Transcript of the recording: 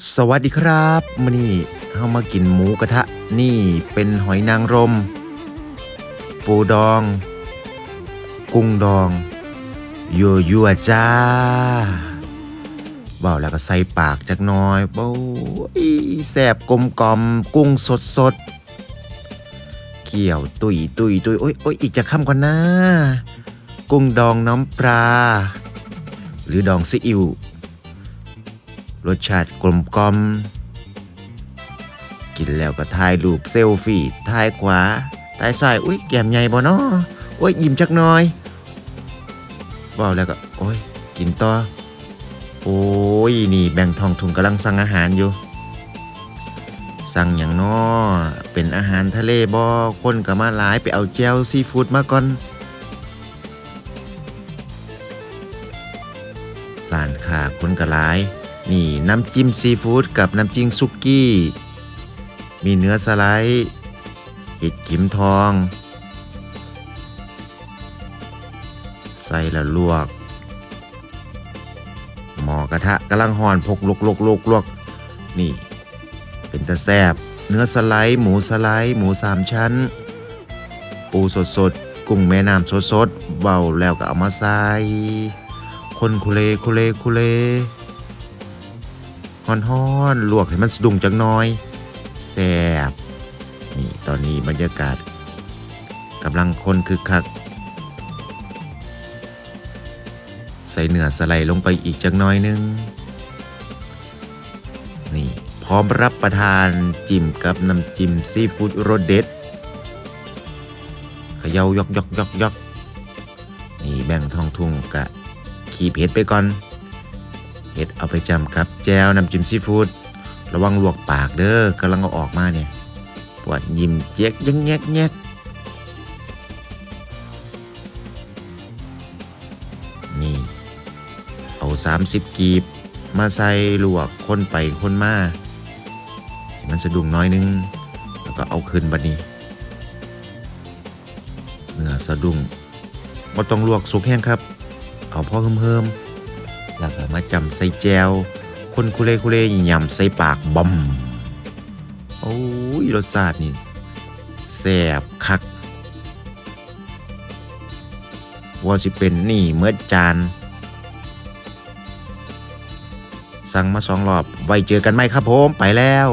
สวัสดีครับมื้อนี้เฮามากินหมูกระทะ นี่เป็นหอยนางรม ปูดอง กุ้งดองยัวยัวจ้าเบาแล้วก็ใส่ปากจักหน้อยโอ้ยแซ่บกลมกลอมกุ้งสดสดๆเกี่ยวตุยตุยตุยโอ้ยโอ้ยอีกจะคำก่อนนะ กุ้งดองน้ำปลาหรือดองซีอิ๊ว รสชาติกลมกลมกินแล้วก็ถ่ายรูปเซลฟี่ถ่ายขวาถ่ายซ้ายอุ้ยแก้มใหญ่บ่เนาะโอ้ยยิ้มจักหน่อยว้าแล้วก็โอ้ยกินต่อโอ้ยนี่แบ่งทองถุงกำลังสั่งอาหารอยู่ สั่งอย่างน้อเป็นอาหารทะเลบ่คนก็มาหลายไปเอาแจวซีฟู้ดมาก่อนร้านค้าคนก็หลาย นี่น้ำจิ้มซีฟู้ดกับน้ำจิ้มซุกี้ มีเนื้อสไลด์เห็ดขิมทอง ใส่แล้วลวก หมอกระทะกำลังห่อนพกลวกลวกลวกลวกนี่ เป็นตะแซบเนื้อสไลด์ หมูสไลด์ หมูสามชั้น ปูสดสดกุ้งแม่น้ำสดสดเบาแล้วก็เอามาใส่คนคุเลคุเลคุเล ฮ้อนๆลวกให้มันสะดุ้งจังน้อยแซ่บนี่ตอนนี้บรรยากาศกำลังคนคึกคัก ใส่เนื้อสไลด์ลงไปอีกจังน้อยนึง นี่พร้อมรับประทานจิ้มกับน้ำจิ้มซีฟู้ดรสเด็ดเขย่ายกยกยกยกนี่แบ่งทองทุ่งกะ ขีเผ็ดไปก่อน เห็ดเอาไปจำกับ แจวน้ำจิ้มซีฟู้ดระวังลวกปากเด้อกำลังเอาออกมาเนี่ย ปวดยิ้มเจ๊กยังแงกแงกนี่ เอา 30 กีบ มาใส่ลวกคนไปคนมามันสะดุ้งน้อยนึง แล้วก็เอาขึ้นบัดนี้เนื้อสะดุ้งบ่ต้องลวกสุกแห้งครับ เอาพอเพิ่มๆ แล้วก็มาจำใส่แจวคนคุเลคุเลยำใส่ปากบอมโอ้ยรสชาตินี่แซ่บคักว่าสิเป็นนี่เมื่อจาน สั่งมาสองรอบ ไว้เจอกันไหมครับผม ไปแล้ว